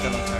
Hasta la próxima.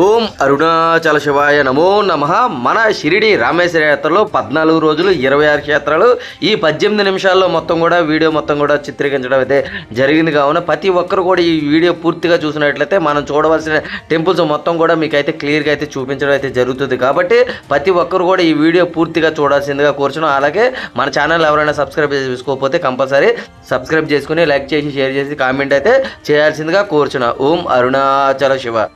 ఓం అరుణాచల శివాయ నమో నమ. మన షిరిడి రామేశ్వర యాత్రలో పద్నాలుగు రోజులు ఇరవై ఆరు క్షేత్రాలు. ఈ పద్దెనిమిది నిమిషాల్లో మొత్తం కూడా వీడియో మొత్తం కూడా చిత్రీకరించడం అయితే జరిగింది. కావున ప్రతి ఒక్కరు కూడా ఈ వీడియో పూర్తిగా చూసినట్లయితే మనం చూడవలసిన టెంపుల్స్ మొత్తం కూడా మీకు అయితే క్లియర్గా అయితే చూపించడం అయితే జరుగుతుంది. కాబట్టి ప్రతి ఒక్కరు కూడా ఈ వీడియో పూర్తిగా చూడాల్సిందిగా కోరుచున్నాం. అలాగే మన ఛానల్ ఎవరైనా సబ్స్క్రైబ్ చేసుకోకపోతే కంపల్సరీ సబ్స్క్రైబ్ చేసుకుని లైక్ చేసి షేర్ చేసి కామెంట్ అయితే చేయాల్సిందిగా కోరుచున్నా. ఓం అరుణాచల శివ.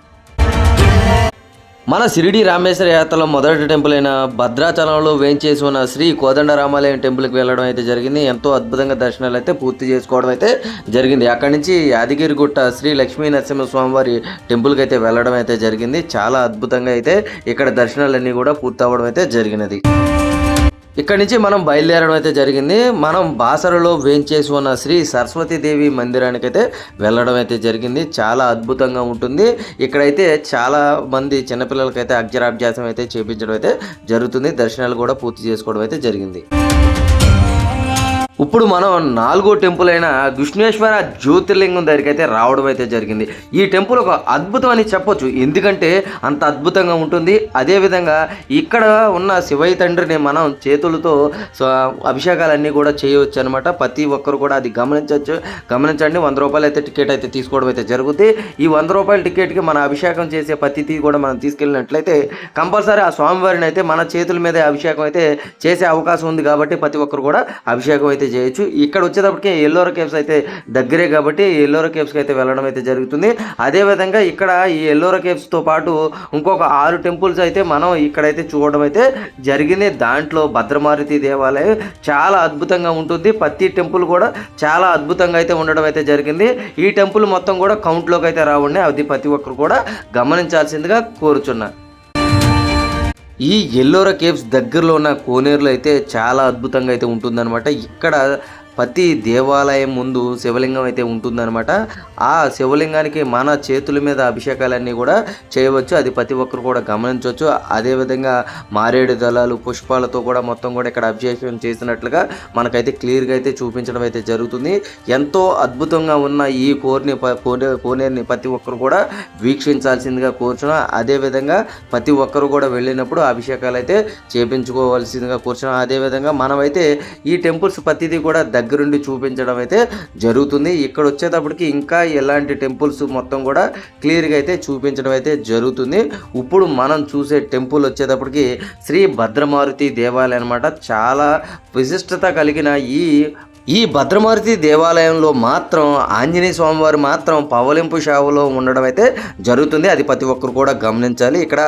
మన సిరిడి రామేశ్వర యాత్రలో మొదటి టెంపుల్ అయిన భద్రాచలంలో వేంచేసి ఉన్న శ్రీ కోదండరామాలయం టెంపుల్కి వెళ్ళడం అయితే జరిగింది. ఎంతో అద్భుతంగా దర్శనాలు అయితే పూర్తి చేసుకోవడం అయితే జరిగింది. అక్కడి నుంచి యాదగిరిగుట్ట శ్రీ లక్ష్మీ నరసింహస్వామివారి టెంపుల్కి అయితే వెళ్ళడం అయితే జరిగింది. చాలా అద్భుతంగా అయితే ఇక్కడ దర్శనాలన్నీ కూడా పూర్తి అవ్వడం అయితే జరిగినది. ఇక్కడి నుంచి మనం బయలుదేరడం అయితే జరిగింది. మనం బాసరలో వేంచేసి ఉన్న శ్రీ సరస్వతీదేవి మందిరానికి అయితే వెళ్ళడం అయితే జరిగింది. చాలా అద్భుతంగా ఉంటుంది. ఇక్కడైతే చాలా మంది చిన్నపిల్లలకైతే అక్షరాభ్యాసం అయితే చేపించడం అయితే జరుగుతుంది. దర్శనాలు కూడా పూర్తి చేసుకోవడం అయితే జరిగింది. ఇప్పుడు మనం నాలుగో టెంపుల్ అయిన విష్ణువేశ్వర జ్యోతిర్లింగం దగ్గరికి అయితే రావడం అయితే జరిగింది. ఈ టెంపుల్ ఒక అద్భుతం అని చెప్పొచ్చు. ఎందుకంటే అంత అద్భుతంగా ఉంటుంది. అదేవిధంగా ఇక్కడ ఉన్న శివయ్య తండ్రిని మనం చేతులతో అభిషేకాలన్నీ కూడా చేయవచ్చు అనమాట ప్రతి ఒక్కరు కూడా అది గమనించవచ్చు. గమనించండి. వంద రూపాయలు అయితే టికెట్ అయితే తీసుకోవడం అయితే జరుగుతుంది ఈ వంద రూపాయల టికెట్కి మన అభిషేకం చేసే పద్ధతి కూడా మనం తీసుకెళ్ళినట్లయితే కంపల్సరీ ఆ స్వామివారిని అయితే మన చేతుల మీద అభిషేకం అయితే చేసే అవకాశం ఉంది కాబట్టి ప్రతి ఒక్కరు కూడా అభిషేకం అయితే చేయొచ్చు. ఇక్కడ వచ్చేటప్పటికి ఎల్లోర కేవ్స్ అయితే దగ్గరే కాబట్టి ఎల్లోర కేవ్స్కి అయితే వెళ్ళడం అయితే జరుగుతుంది. అదేవిధంగా ఇక్కడ ఈ ఎల్లోర కేవ్స్తో పాటు ఇంకొక ఆరు టెంపుల్స్ అయితే మనం ఇక్కడైతే చూడడం అయితే జరిగింది. దాంట్లో భద్రమారుతి దేవాలయం చాలా అద్భుతంగా ఉంటుంది. ప్రతి టెంపుల్ కూడా చాలా అద్భుతంగా అయితే ఉండడం అయితే జరిగింది. ఈ టెంపుల్ మొత్తం కూడా కౌంట్లోకి అయితే రావుండే అది ప్రతి ఒక్కరు కూడా గమనించాల్సిందిగా కోరుచున్నాను ఈ ఎల్లోరా కేవ్స్ దగ్గరలో ఉన్న కోనేరులో అయితే చాలా అద్భుతంగా అయితే ఉంటుందన్నమాట. ఇక్కడ ప్రతి దేవాలయం ముందు శివలింగం అయితే ఉంటుందన్నమాట. ఆ శివలింగానికి మన చేతుల మీద అభిషేకాలన్నీ కూడా చేయవచ్చు. అది ప్రతి ఒక్కరు కూడా గమనించవచ్చు. అదేవిధంగా మారేడు దళాలు పుష్పాలతో కూడా మొత్తం కూడా ఇక్కడ అభిషేకం చేసినట్లుగా మనకైతే క్లియర్గా అయితే చూపించడం అయితే జరుగుతుంది. ఎంతో అద్భుతంగా ఉన్న ఈ కోరిని ప- కోనే కోనేరుని ప్రతి ఒక్కరు కూడా వీక్షించాల్సిందిగా కోరుచున్నాం అదేవిధంగా ప్రతి ఒక్కరు కూడా వెళ్ళినప్పుడు అభిషేకాలు అయితే చేపించుకోవాల్సిందిగా కూర్చున్నాం అదేవిధంగా మనమైతే ఈ టెంపుల్స్ ప్రతిదీ కూడా దగ్గరుండి చూపించడం అయితే జరుగుతుంది. ఇక్కడ వచ్చేటప్పటికి ఇంకా ఎలాంటి టెంపుల్స్ మొత్తం కూడా క్లియర్గా అయితే చూపించడం అయితే జరుగుతుంది. ఇప్పుడు మనం చూసే టెంపుల్ వచ్చేటప్పటికి శ్రీ భద్రమారుతి దేవాలయం అనమాట చాలా విశిష్టత కలిగిన ఈ ఈ భద్రమారుతి దేవాలయంలో మాత్రం ఆంజనేయ స్వామివారు మాత్రం పవలింపు షావులో ఉండడం అయితే జరుగుతుంది. అది ప్రతి ఒక్కరు కూడా గమనించాలి. ఇక్కడ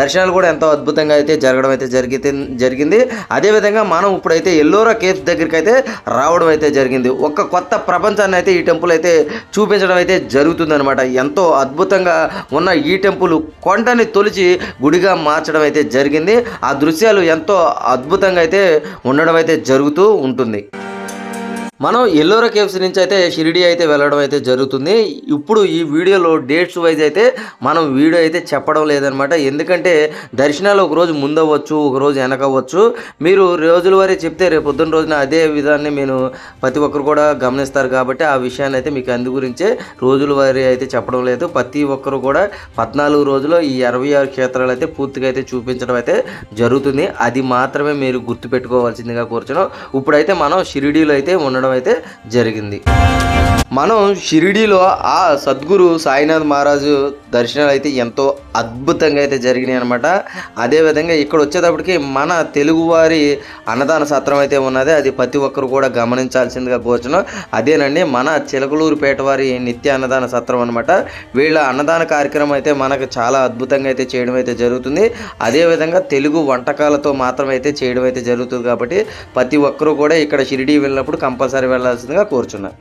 దర్శనాలు కూడా ఎంతో అద్భుతంగా అయితే జరగడం అయితే జరిగితే జరిగింది. అదేవిధంగా మనం ఇప్పుడైతే ఎల్లోరా కేవ్స్ దగ్గరికి అయితే రావడం అయితే జరిగింది. ఒక కొత్త ప్రపంచాన్ని అయితే ఈ టెంపుల్ అయితే చూపించడం అయితే జరుగుతుందన్నమాట. ఎంతో అద్భుతంగా ఉన్న ఈ టెంపుల్ కొండని తొలిచి గుడిగా మార్చడం అయితే జరిగింది. ఆ దృశ్యాలు ఎంతో అద్భుతంగా అయితే ఉండడం అయితే జరుగుతూ ఉంటుంది. మనం ఎల్లోరా కేవ్స్ నుంచి అయితే షిరిడి అయితే వెళ్ళడం అయితే జరుగుతుంది. ఇప్పుడు ఈ వీడియోలో డేట్స్ వైజ్ అయితే మనం వీడియో అయితే చెప్పడం లేదనమాట. ఎందుకంటే దర్శనాలు ఒక రోజు ముందవ్వచ్చు ఒక రోజు వెనకవచ్చు మీరు రోజుల వారీ చెప్తే రేపు పొద్దున్న రోజున అదే విధాన్ని నేను ప్రతి ఒక్కరు కూడా గమనిస్తారు కాబట్టి ఆ విషయాన్ని అయితే మీకు అందు గురించే రోజుల వారీ అయితే చెప్పడం లేదు. ప్రతి ఒక్కరు కూడా పద్నాలుగు రోజులు ఈ అరవై ఆరు క్షేత్రాలు అయితే పూర్తిగా అయితే చూపించడం అయితే జరుగుతుంది. అది మాత్రమే మీరు గుర్తుపెట్టుకోవాల్సిందిగా కూర్చున్నాం. ఇప్పుడైతే మనం షిరిడీలో అయితే ఉండడం అయితే జరిగింది. మనం షిరిడీలో ఆ సద్గురు సాయినాథ్ మహారాజు దర్శనాలు అయితే ఎంతో అద్భుతంగా అయితే జరిగినాయి అనమాట అదేవిధంగా ఇక్కడ వచ్చేటప్పటికి మన తెలుగువారి అన్నదాన సత్రం అయితే ఉన్నది. అది ప్రతి ఒక్కరు కూడా గమనించాల్సిందిగా కోరుచున్నాం. అదేనండి మన చిలకలూరుపేట వారి నిత్య అన్నదాన సత్రం అనమాట వీళ్ళ అన్నదాన కార్యక్రమం అయితే మనకు చాలా అద్భుతంగా అయితే చేయడం అయితే జరుగుతుంది. అదేవిధంగా తెలుగు వంటకాలతో మాత్రం అయితే చేయడం అయితే జరుగుతుంది కాబట్టి ప్రతి ఒక్కరూ కూడా ఇక్కడ షిరిడీ వెళ్ళినప్పుడు కంపల్సరీ వెళ్ళాల్సిందిగా కోరుచున్నాం.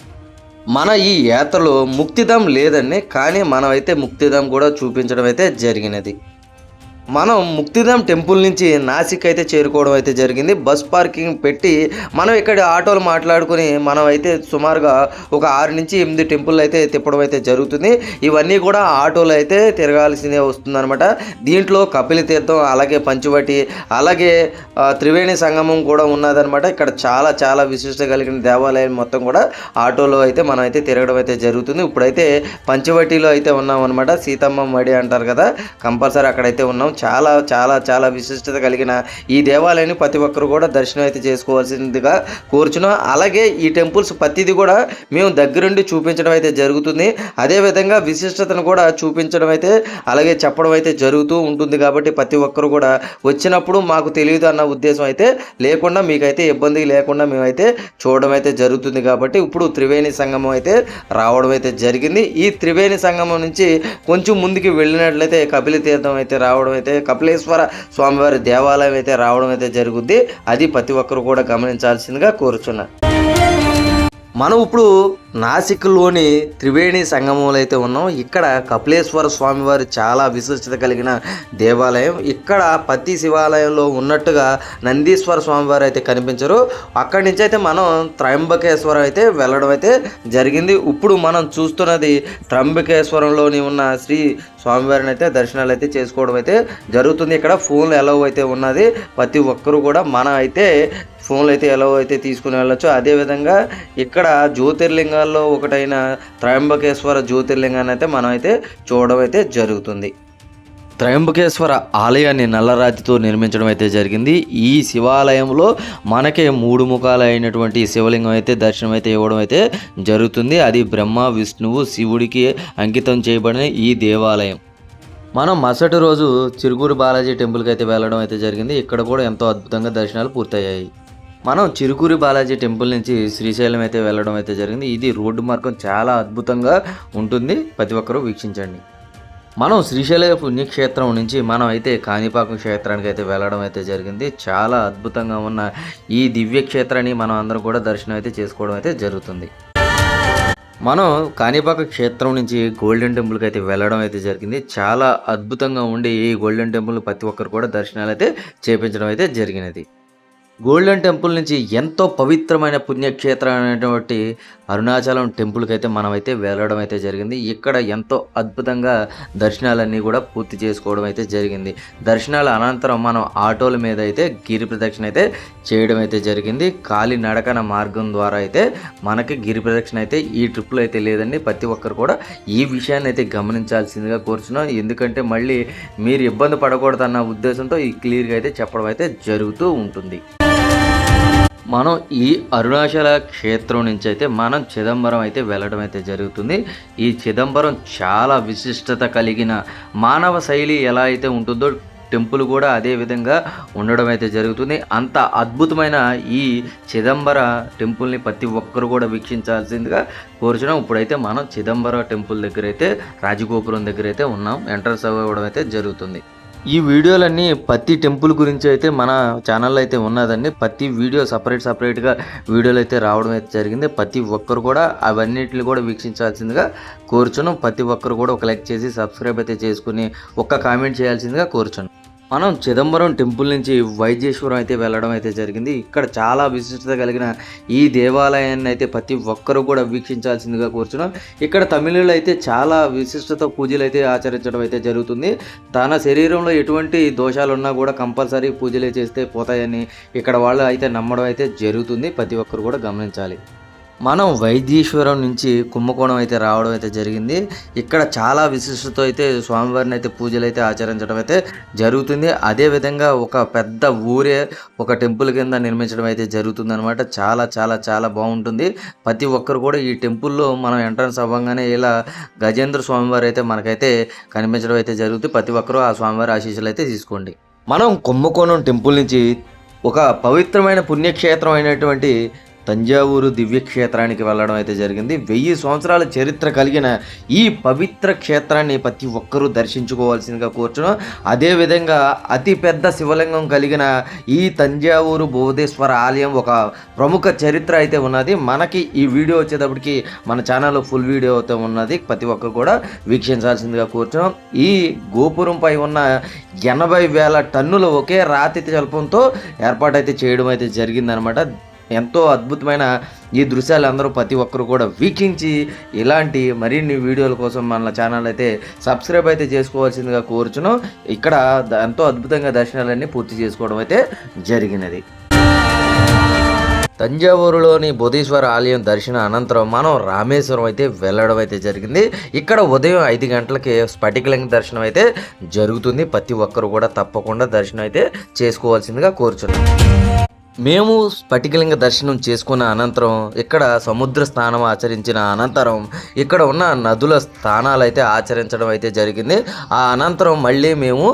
మన ఈ యాత్రలో ముక్తిధాం లేదండి కానీ మనమైతే అయితే ముక్తిధాం కూడా చూపించడం అయితే జరిగినది. మనం ముక్తిధామ్ టెంపుల్ నుంచి నాసిక్ అయితే చేరుకోవడం అయితే జరిగింది. బస్ పార్కింగ్ పెట్టి మనం ఇక్కడ ఆటోలు మాట్లాడుకుని మనం అయితే సుమారుగా ఒక ఆరు నుంచి ఎనిమిది టెంపుల్ అయితే తిప్పడం అయితే జరుగుతుంది. ఇవన్నీ కూడా ఆటోలు అయితే తిరగాల్సిందే వస్తుందన్నమాట. దీంట్లో కపిల తీర్థం అలాగే పంచువటి అలాగే త్రివేణి సంగమం కూడా ఉన్నదనమాట ఇక్కడ చాలా చాలా విశిష్ట కలిగిన దేవాలయం మొత్తం కూడా ఆటోలో అయితే మనం అయితే తిరగడం అయితే జరుగుతుంది. ఇప్పుడైతే పంచవటిలో అయితే ఉన్నాం అనమాట సీతమ్మ మడి అంటారు కదా కంపల్సరీ అక్కడైతే ఉన్నాం. చాలా చాలా చాలా విశిష్టత కలిగిన ఈ దేవాలయాన్ని ప్రతి ఒక్కరు కూడా దర్శనం అయితే చేసుకోవాల్సిందిగా కోరుచున్నాం. అలాగే ఈ టెంపుల్స్ ప్రతిది కూడా మేము దగ్గరుండి చూపించడం అయితే జరుగుతుంది. అదేవిధంగా విశిష్టతను కూడా చూపించడం అయితే అలాగే చెప్పడం అయితే జరుగుతూ ఉంటుంది కాబట్టి ప్రతి ఒక్కరు కూడా వచ్చినప్పుడు మాకు తెలియదు అన్న ఉద్దేశం అయితే లేకుండా మీకైతే ఇబ్బంది లేకుండా మేమైతే చూడడం అయితే జరుగుతుంది కాబట్టి ఇప్పుడు త్రివేణి సంగమం అయితే రావడం అయితే జరిగింది. ఈ త్రివేణి సంగమం నుంచి కొంచెం ముందుకు వెళ్ళినట్లయితే కపిల తీర్థం అయితే రావడం అయితే కపిలేశ్వర స్వామివారి దేవాలయం అయితే రావడం అయితే జరుగుద్ది. అది ప్రతి ఒక్కరు కూడా గమనించాల్సిందిగా కోరుచున్నారు మనం ఇప్పుడు నాసిక్లోని త్రివేణి సంగమంలో అయితే ఉన్నాం. ఇక్కడ కపిలేశ్వర స్వామివారి చాలా విశిష్టత కలిగిన దేవాలయం. ఇక్కడ ప్రతి శివాలయంలో ఉన్నట్టుగా నందీశ్వర స్వామివారు అయితే కనిపించరు. అక్కడి నుంచి అయితే మనం త్రయంబకేశ్వరం అయితే వెళ్ళడం అయితే జరిగింది. ఇప్పుడు మనం చూస్తున్నది త్రయంబకేశ్వరంలోని ఉన్న శ్రీ స్వామివారిని అయితే దర్శనాలు అయితే చేసుకోవడం అయితే జరుగుతుంది. ఇక్కడ ఫోన్లు ఎలా అయితే ఉన్నది ప్రతి ఒక్కరు కూడా మనం అయితే ఫోన్లు అయితే ఎలా అయితే తీసుకుని వెళ్ళొచ్చు. అదేవిధంగా ఇక్కడ జ్యోతిర్లింగాల్లో ఒకటైన త్రయంబకేశ్వర జ్యోతిర్లింగాన్ని అయితే మనం అయితే చూడడం అయితే జరుగుతుంది. త్రయంబకేశ్వర ఆలయాన్ని నల్లరాతితో నిర్మించడం అయితే జరిగింది. ఈ శివాలయంలో మనకే మూడు ముఖాలు అయినటువంటి శివలింగం అయితే దర్శనం అయితే ఇవ్వడం అయితే జరుగుతుంది. అది బ్రహ్మ విష్ణువు శివుడికి అంకితం చేయబడిన ఈ దేవాలయం. మనం మరుసటి రోజు చిరుగూరు బాలాజీ టెంపుల్కి అయితే వెళ్ళడం అయితే జరిగింది. ఇక్కడ కూడా ఎంతో అద్భుతంగా దర్శనాలు పూర్తయ్యాయి. మనం చిరుకూరి బాలాజీ టెంపుల్ నుంచి శ్రీశైలం అయితే వెళ్ళడం అయితే జరిగింది. ఇది రోడ్డు మార్గం చాలా అద్భుతంగా ఉంటుంది. ప్రతి ఒక్కరూ వీక్షించండి. మనం శ్రీశైల పుణ్యక్షేత్రం నుంచి మనం అయితే కాణిపాకం క్షేత్రానికి అయితే వెళ్ళడం అయితే జరిగింది. చాలా అద్భుతంగా ఉన్న ఈ దివ్య క్షేత్రాన్ని మనం అందరం కూడా దర్శనం అయితే చేసుకోవడం అయితే జరుగుతుంది. మనం కాణిపాక క్షేత్రం నుంచి గోల్డెన్ టెంపుల్కి అయితే వెళ్ళడం అయితే జరిగింది. చాలా అద్భుతంగా ఉండి ఈ గోల్డెన్ టెంపుల్ ప్రతి ఒక్కరు కూడా దర్శనాలు అయితే చేపించడం అయితే జరిగినది. గోల్డెన్ టెంపుల్ నుంచి ఎంతో పవిత్రమైన పుణ్యక్షేత్రం అనేటువంటి అరుణాచలం టెంపుల్కి అయితే మనమైతే వెళ్ళడం అయితే జరిగింది. ఇక్కడ ఎంతో అద్భుతంగా దర్శనాలన్నీ కూడా పూర్తి చేసుకోవడం అయితే జరిగింది. దర్శనాల అనంతరం మనం ఆటోల మీద అయితే గిరి ప్రదక్షిణ అయితే చేయడం అయితే జరిగింది. కాలి నడకన మార్గం ద్వారా అయితే మనకి గిరి ప్రదక్షిణ అయితే ఈ ట్రిప్లో అయితే లేదండి. ప్రతి ఒక్కరు కూడా ఈ విషయాన్ని అయితే గమనించాల్సిందిగా కోరుచున్నాం. ఎందుకంటే మళ్ళీ మీరు ఇబ్బంది పడకూడదన్న ఉద్దేశంతో ఈ క్లియర్గా అయితే చెప్పడం అయితే జరుగుతూ ఉంటుంది. మనం ఈ అరుణాచల క్షేత్రం నుంచి అయితే మనం చిదంబరం అయితే వెళ్ళడం అయితే జరుగుతుంది. ఈ చిదంబరం చాలా విశిష్టత కలిగిన మానవ శైలి ఎలా అయితే ఉంటుందో టెంపుల్ కూడా అదే విధంగా ఉండడం అయితే జరుగుతుంది. అంత అద్భుతమైన ఈ చిదంబర టెంపుల్ని ప్రతి ఒక్కరు కూడా వీక్షించాల్సిందిగా కోరుచున్నాం. ఇప్పుడైతే మనం చిదంబర టెంపుల్ దగ్గర అయితే రాజగోపురం దగ్గర అయితే ఉన్నాం. ఎంట్రన్స్ అవ్వడం అయితే జరుగుతుంది. ఈ వీడియోలన్నీ ప్రతి టెంపుల్ గురించి అయితే మన ఛానల్లో అయితే ఉన్నదండి. ప్రతి వీడియో సపరేట్ సపరేట్గా వీడియోలు అయితే రావడం అయితే జరిగింది. ప్రతి ఒక్కరు కూడా అవన్నిటిని కూడా వీక్షించాల్సిందిగా కోరుచున్నాం. ప్రతి ఒక్కరు కూడా ఒక లైక్ చేసి సబ్స్క్రైబ్ అయితే చేసుకుని ఒక్క కామెంట్ చేయాల్సిందిగా కోరుచున్నాం. మనం చిదంబరం టెంపుల్ నుంచి వైద్యేశ్వరం అయితే వెళ్ళడం అయితే జరిగింది. ఇక్కడ చాలా విశిష్టత కలిగిన ఈ దేవాలయాన్ని అయితే ప్రతి ఒక్కరూ కూడా వీక్షించాల్సిందిగా కూర్చున్నాం. ఇక్కడ తమిళులు అయితే చాలా విశిష్టత పూజలు అయితే ఆచరించడం అయితే జరుగుతుంది. తన శరీరంలో ఎటువంటి దోషాలు ఉన్నా కూడా కంపల్సరీ పూజలే చేస్తే పోతాయని ఇక్కడ వాళ్ళు అయితే నమ్మడం అయితే జరుగుతుంది. ప్రతి ఒక్కరు కూడా గమనించాలి. మనం వైద్యేశ్వరం నుంచి కుంభకోణం అయితే రావడం అయితే జరిగింది. ఇక్కడ చాలా విశిష్టత అయితే స్వామివారిని అయితే పూజలు అయితే ఆచరించడం అయితే జరుగుతుంది. అదే విధంగా ఒక పెద్ద ఊరే ఒక టెంపుల్ కింద నిర్మించడం అయితే జరుగుతుంది అనమాట చాలా చాలా చాలా బాగుంటుంది. ప్రతి ఒక్కరు కూడా ఈ టెంపుల్లో మనం ఎంట్రన్స్ అవ్వగానే ఇలా గజేంద్ర స్వామివారు అయితే మనకైతే కనిపించడం అయితే జరుగుతుంది. ప్రతి ఒక్కరూ ఆ స్వామివారి ఆశీస్సులు అయితే తీసుకోండి. మనం కుంభకోణం టెంపుల్ నుంచి ఒక పవిత్రమైన పుణ్యక్షేత్రం అయినటువంటి తంజావూరు దివ్యక్షేత్రానికి వెళ్ళడం అయితే జరిగింది. వెయ్యి సంవత్సరాల చరిత్ర కలిగిన ఈ పవిత్ర క్షేత్రాన్ని ప్రతి ఒక్కరూ దర్శించుకోవాల్సిందిగా కూర్చున్నాం. అదేవిధంగా అతి పెద్ద శివలింగం కలిగిన ఈ తంజావూరు బోధేశ్వర ఆలయం ఒక ప్రముఖ చరిత్ర అయితే ఉన్నది. మనకి ఈ వీడియో వచ్చేటప్పటికి మన ఛానల్లో ఫుల్ వీడియో అయితే ఉన్నది. ప్రతి ఒక్కరు కూడా వీక్షించాల్సిందిగా కూర్చున్నాం. ఈ గోపురంపై ఉన్న ఎనభై వేల టన్నుల ఒకే రాతి జల్పంతో ఏర్పాటైతే చేయడం అయితే జరిగిందనమాట. ఎంతో అద్భుతమైన ఈ దృశ్యాలు అందరూ ప్రతి ఒక్కరు కూడా వీక్షించి ఇలాంటి మరిన్ని వీడియోల కోసం మన ఛానల్ అయితే సబ్స్క్రైబ్ అయితే చేసుకోవాల్సిందిగా కోరుచును. ఇక్కడ ఎంతో అద్భుతంగా దర్శనాలన్నీ పూర్తి చేసుకోవడం అయితే జరిగినది. తంజావూరులోని బుధేశ్వర ఆలయం దర్శన అనంతరం మనం రామేశ్వరం అయితే వెళ్ళడం అయితే జరిగింది. ఇక్కడ ఉదయం ఐదు గంటలకి స్ఫటికలింగ దర్శనం అయితే జరుగుతుంది. ప్రతి ఒక్కరు కూడా తప్పకుండా దర్శనం అయితే చేసుకోవాల్సిందిగా కోరుచున్నాం. మేము స్ఫటికలింగ దర్శనం చేసుకున్న అనంతరం ఇక్కడ సముద్ర స్నానం ఆచరించిన అనంతరం ఇక్కడ ఉన్న నదుల స్థానాలు అయితే ఆచరించడం అయితే జరిగింది. ఆ అనంతరం మళ్ళీ మేము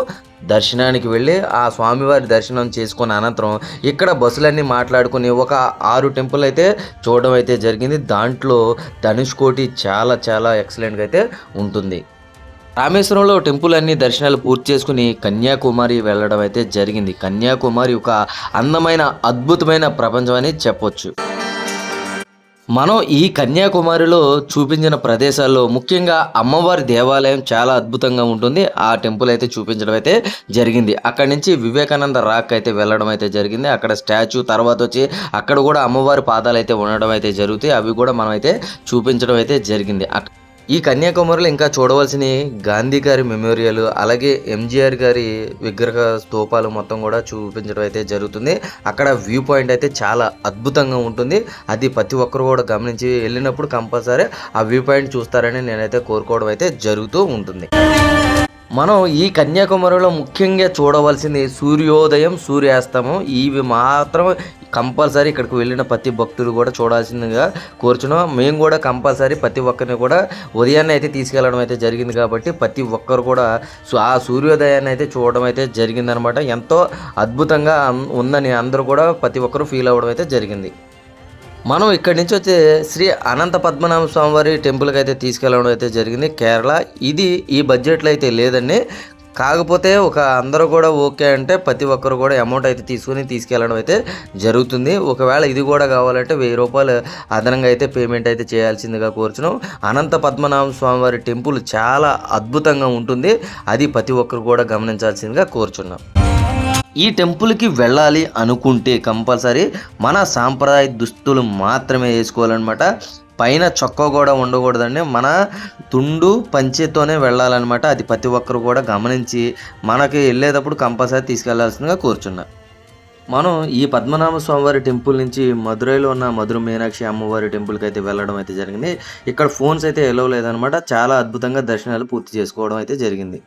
దర్శనానికి వెళ్ళి ఆ స్వామివారి దర్శనం చేసుకున్న అనంతరం ఇక్కడ బస్సులన్నీ మాట్లాడుకుని ఒక ఆరు టెంపుల్ అయితే చూడడం అయితే జరిగింది. దాంట్లో ధనుష్కోటి చాలా చాలా ఎక్సలెంట్గా అయితే ఉంటుంది. రామేశ్వరంలో టెంపుల్ అన్ని దర్శనాలు పూర్తి చేసుకుని కన్యాకుమారి వెళ్ళడం అయితే జరిగింది. కన్యాకుమారి ఒక అందమైన అద్భుతమైన ప్రపంచం అని చెప్పొచ్చు. మనం ఈ కన్యాకుమారిలో చూపించిన ప్రదేశాల్లో ముఖ్యంగా అమ్మవారి దేవాలయం చాలా అద్భుతంగా ఉంటుంది. ఆ టెంపుల్ అయితే చూపించడం అయితే జరిగింది. అక్కడి నుంచి వివేకానంద రాక్ అయితే వెళ్ళడం అయితే జరిగింది. అక్కడ స్టాచ్యూ తర్వాత వచ్చి అక్కడ కూడా అమ్మవారి పాదాలు అయితే ఉండడం అయితే జరుగుతాయి. అవి కూడా మనం అయితే చూపించడం అయితే జరిగింది. అక్కడ ఈ కన్యాకుమారిలో ఇంకా చూడవలసినవి గాంధీ గారి మెమోరియల్ అలాగే ఎంజీఆర్ గారి విగ్రహ స్తూపాలు మొత్తం కూడా చూపించడం అయితే జరుగుతుంది. అక్కడ వ్యూ పాయింట్ అయితే చాలా అద్భుతంగా ఉంటుంది. అది ప్రతి ఒక్కరు కూడా గమనించి వెళ్ళినప్పుడు కంపల్సరీ ఆ వ్యూ పాయింట్ చూస్తారని నేనైతే కోరుకోవడం అయితే జరుగుతూ ఉంటుంది. మనం ఈ కన్యాకుమారిలో ముఖ్యంగా చూడవలసింది సూర్యోదయం సూర్యాస్తమం. ఇవి మాత్రం కంపల్సరీ ఇక్కడికి వెళ్ళిన ప్రతి భక్తులు కూడా చూడాల్సిందిగా కోరుచున్నాం. మేము కూడా కంపల్సరీ ప్రతి ఒక్కరిని కూడా ఉదయాన్నే అయితే తీసుకెళ్ళడం అయితే జరిగింది కాబట్టి ప్రతి ఒక్కరు కూడా ఆ సూర్యోదయాన్ని అయితే చూడడం అయితే జరిగిందనమాట. ఎంతో అద్భుతంగా ఉందని అందరూ కూడా ప్రతి ఒక్కరు ఫీల్ అవ్వడం అయితే జరిగింది. మనం ఇక్కడి నుంచి వచ్చే శ్రీ అనంత పద్మనాభ స్వామివారి టెంపుల్కి అయితే తీసుకెళ్ళడం అయితే జరిగింది. కేరళ. ఇది ఈ బడ్జెట్లో అయితే లేదండి. కాకపోతే ఒక అందరూ కూడా ఓకే అంటే ప్రతి ఒక్కరు కూడా అమౌంట్ అయితే తీసుకుని తీసుకెళ్ళడం అయితే జరుగుతుంది. ఒకవేళ ఇది కూడా కావాలంటే వెయ్యి రూపాయలు అదనంగా అయితే పేమెంట్ అయితే చేయాల్సిందిగా కోరుచున్నాం. అనంత పద్మనాభ స్వామివారి టెంపుల్ చాలా అద్భుతంగా ఉంటుంది. అది ప్రతి ఒక్కరు కూడా గమనించాల్సిందిగా కోరుచున్నాం. ఈ టెంపుల్కి వెళ్ళాలి అనుకుంటే కంపల్సరీ మన సాంప్రదాయ దుస్తులు మాత్రమే వేసుకోవాలన్నమాట. పైన చొక్కా కూడా ఉండకూడదండి. మన తుండు పంచెతోనే వెళ్ళాలన్నమాట. అది ప్రతి ఒక్కరు కూడా గమనించి మనకి వెళ్ళేటప్పుడు కంపల్సరీ తీసుకెళ్ళాల్సిందిగా కూర్చున్నా. మనం ఈ పద్మనాభ స్వామివారి టెంపుల్ నుంచి మధురైలో ఉన్న మధుర మీనాక్షి అమ్మవారి టెంపుల్కి అయితే వెళ్ళడం అయితే జరిగింది. ఇక్కడ ఫోన్స్ అయితే ఎలవ్ లేదనమాట చాలా అద్భుతంగా దర్శనాలు పూర్తి చేసుకోవడం అయితే జరిగింది.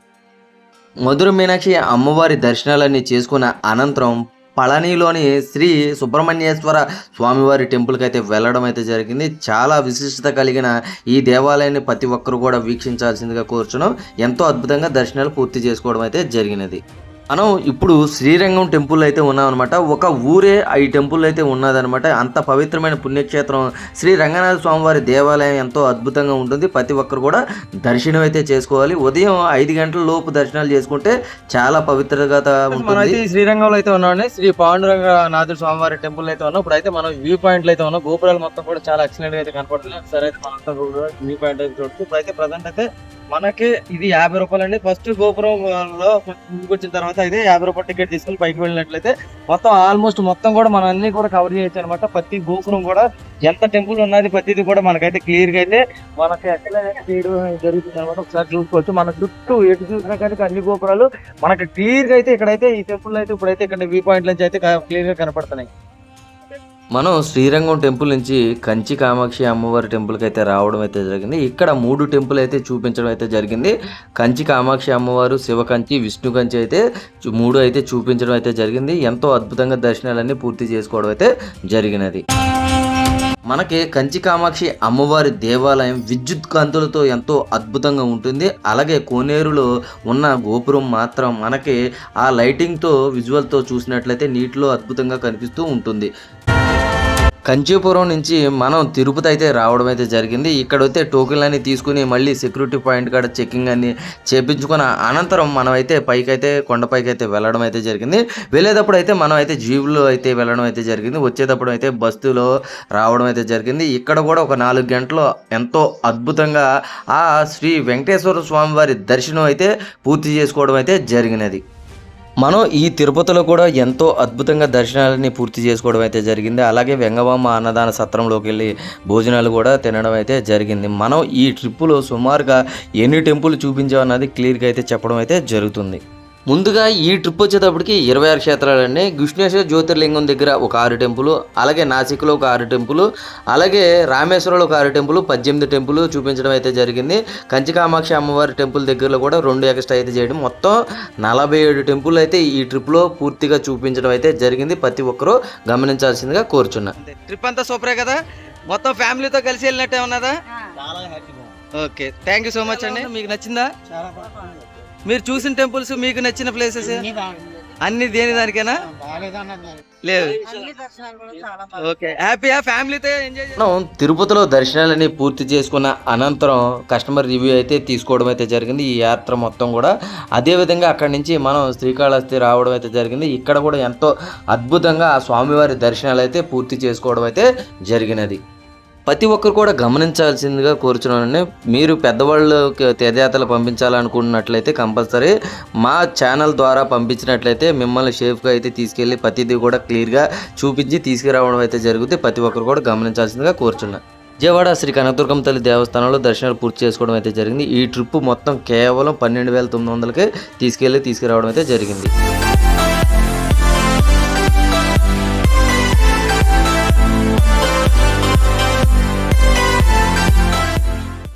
మధుర మీనాక్షి అమ్మవారి దర్శనాలన్నీ చేసుకున్న అనంతరం పళనిలోని శ్రీ సుబ్రహ్మణ్యేశ్వర స్వామివారి టెంపుల్కి అయితే వెళ్ళడం అయితే జరిగింది. చాలా విశిష్టత కలిగిన ఈ దేవాలయాన్ని ప్రతి ఒక్కరు కూడా వీక్షించాల్సిందిగా కోరుచున్నాం. ఎంతో అద్భుతంగా దర్శనాలు పూర్తి చేసుకోవడం అయితే జరిగినది. మనం ఇప్పుడు శ్రీరంగం టెంపుల్ అయితే ఉన్నామన్నమాట. ఒక ఊరే ఈ టెంపుల్ అయితే ఉన్నదన్నమాట. అంత పవిత్రమైన పుణ్యక్షేత్రం. శ్రీ రంగనాథ స్వామివారి దేవాలయం ఎంతో అద్భుతంగా ఉంటుంది. ప్రతి ఒక్కరు కూడా దర్శనం అయితే చేసుకోవాలి. ఉదయం ఐదు గంటల లోపు దర్శనాలు చేసుకుంటే చాలా పవిత్రత ఉంటుంది. శ్రీరంగంలో అయితే ఉన్నామండి. శ్రీ పాండురంగ నాథుడు స్వామివారి టెంపుల్ అయితే ఉన్నాం. ఇప్పుడు అయితే మనం వ్యూ పాయింట్లు అయితే ఉన్నాం. గోపురాలు మొత్తం కూడా చాలా ఎక్సలెంట్ అయితే కనపడుతున్నాయి. సరే అయితే కూడా వ్యూ పాయింట్ అయితే చూడొచ్చు. ఇప్పుడు అయితే ప్రజెంట్ అయితే మనకి ఇది యాభై రూపాయలు అండి ఫస్ట్ గోపురం లో ముందుకు వచ్చిన తర్వాత అయితే యాభై రూపాయల టికెట్ తీసుకుని పైకి వెళ్ళినట్లయితే మొత్తం ఆల్మోస్ట్ మొత్తం కూడా మనం అన్ని కూడా కవర్ చేయొచ్చు అనమాట ప్రతి గోపురం కూడా ఎంత టెంపుల్ ఉన్నది ప్రతిది కూడా మనకైతే క్లియర్గా అయితే మనకి ఎక్కడ చేయడం జరుగుతుంది అనమాట ఒకసారి చూసుకోవచ్చు. మన చుట్టూ ఎటు చూసినా కానీ అన్ని గోపురాలు మనకి క్లియర్గా అయితే ఇక్కడైతే ఈ టెంపుల్ అయితే ఇప్పుడైతే ఇక్కడ వ్యూ పాయింట్ నుంచి అయితే క్లియర్గా కనపడుతున్నాయి. మనం శ్రీరంగం టెంపుల్ నుంచి కంచి కామాక్షి అమ్మవారి టెంపుల్కి అయితే రావడం అయితే జరిగింది. ఇక్కడ మూడు టెంపుల్ అయితే చూపించడం అయితే జరిగింది. కంచి కామాక్షి అమ్మవారు శివ కంచి విష్ణు కంచి అయితే మూడు అయితే చూపించడం అయితే జరిగింది. ఎంతో అద్భుతంగా దర్శనాలన్నీ పూర్తి చేసుకోవడం అయితే జరిగినది. మనకి కంచి కామాక్షి అమ్మవారి దేవాలయం విద్యుత్ కాంతులతో ఎంతో అద్భుతంగా ఉంటుంది. అలాగే కోనేరులో ఉన్న గోపురం మాత్రం మనకి ఆ లైటింగ్తో విజువల్తో చూసినట్లయితే నీటిలో అద్భుతంగా కనిపిస్తూ ఉంటుంది. కంచీపురం నుంచి మనం తిరుపతి అయితే రావడం అయితే జరిగింది. ఇక్కడ టోకెన్లు అన్ని తీసుకుని మళ్ళీ సెక్యూరిటీ పాయింట్ కాడ చెక్కింగ్ అన్ని చేపించుకున్న అనంతరం మనం అయితే పైకి అయితే కొండపైకి అయితే వెళ్ళడం అయితే జరిగింది. వెళ్ళేటప్పుడు అయితే మనం అయితే జీవులో అయితే వెళ్ళడం అయితే జరిగింది. వచ్చేటప్పుడు అయితే బస్సులో రావడం అయితే జరిగింది. ఇక్కడ కూడా ఒక నాలుగు గంటలు ఎంతో అద్భుతంగా ఆ శ్రీ వెంకటేశ్వర స్వామి వారి దర్శనం అయితే పూర్తి చేసుకోవడం అయితే జరిగినది. మనం ఈ తిరుపతిలో కూడా ఎంతో అద్భుతంగా దర్శనాలని పూర్తి చేసుకోవడం అయితే జరిగింది. అలాగే వెంగబామ అన్నదాన సత్రంలోకి వెళ్ళి భోజనాలు కూడా తినడం అయితే జరిగింది. మనం ఈ ట్రిప్పులో సుమారుగా ఎన్ని టెంపుల్ చూపించామన్నది క్లియర్గా అయితే చెప్పడం అయితే జరుగుతుంది. ముందుగా ఈ ట్రిప్ వచ్చేటప్పటికి ఇరవై ఆరు క్షేత్రాలండి. కృష్ణేశ్వర జ్యోతిర్లింగం దగ్గర ఒక ఆరు టెంపుల్ అలాగే నాసిక్లో ఒక ఆరు టెంపుల్ అలాగే రామేశ్వరంలో ఒక ఆరు టెంపుల్ పద్దెనిమిది టెంపుల్ చూపించడం అయితే జరిగింది. కంచి కామాక్షి అమ్మవారి టెంపుల్ దగ్గరలో కూడా రెండు ఎక్స్ట్రా అయితే చేయడం. మొత్తం నలభై ఏడు టెంపుల్ అయితే ఈ ట్రిప్లో పూర్తిగా చూపించడం అయితే జరిగింది. ప్రతి ఒక్కరూ గమనించాల్సిందిగా కోరుచున్నా. ట్రిప్ అంతా సూపరే కదా? మొత్తం ఫ్యామిలీతో కలిసి వెళ్ళినట్టే ఉన్నదా? చాలా హ్యాపీగా okay. Thank you so much అండి. మీకు నచ్చిందా? చాలా బాగుంది. మీరు చూసిన టెంపుల్స్ మీకు నచ్చిన ప్లేసెస్ అన్ని దేని దానికేనా? లేదు. అన్ని దర్శనాలు కూడా చాలా ఓకే. హ్యాపీయా? ఫ్యామిలీతో ఎంజాయ్ మనం తిరుపతిలో దర్శనాలని పూర్తి చేసుకున్న అనంతరం కస్టమర్ రివ్యూ అయితే తీసుకోవడం అయితే జరిగింది. ఈ యాత్ర మొత్తం కూడా. అదేవిధంగా అక్కడి నుంచి మనం శ్రీకాళహస్తి రావడం అయితే జరిగింది. ఇక్కడ కూడా ఎంతో అద్భుతంగా ఆ స్వామివారి దర్శనాలు అయితే పూర్తి చేసుకోవడం అయితే జరిగినది. ప్రతి ఒక్కరు కూడా గమనించాల్సిందిగా కోరుచున్నానండి. మీరు పెద్దవాళ్ళకి తీర్థయాత్రలు పంపించాలనుకున్నట్లయితే కంపల్సరీ మా ఛానల్ ద్వారా పంపించినట్లయితే మిమ్మల్ని సేఫ్గా అయితే తీసుకెళ్ళి ప్రతిదీ కూడా క్లియర్గా చూపించి తీసుకురావడం అయితే జరుగుతుంది ప్రతి ఒక్కరు కూడా గమనించాల్సిందిగా కోరుచున్నాను విజయవాడ శ్రీ కనకదుర్గం తల్లి దేవస్థానంలో దర్శనాలు పూర్తి చేసుకోవడం అయితే జరిగింది. ఈ ట్రిప్ మొత్తం కేవలం పన్నెండు వేల తొమ్మిది వందలకే తీసుకెళ్ళి తీసుకురావడం అయితే జరిగింది.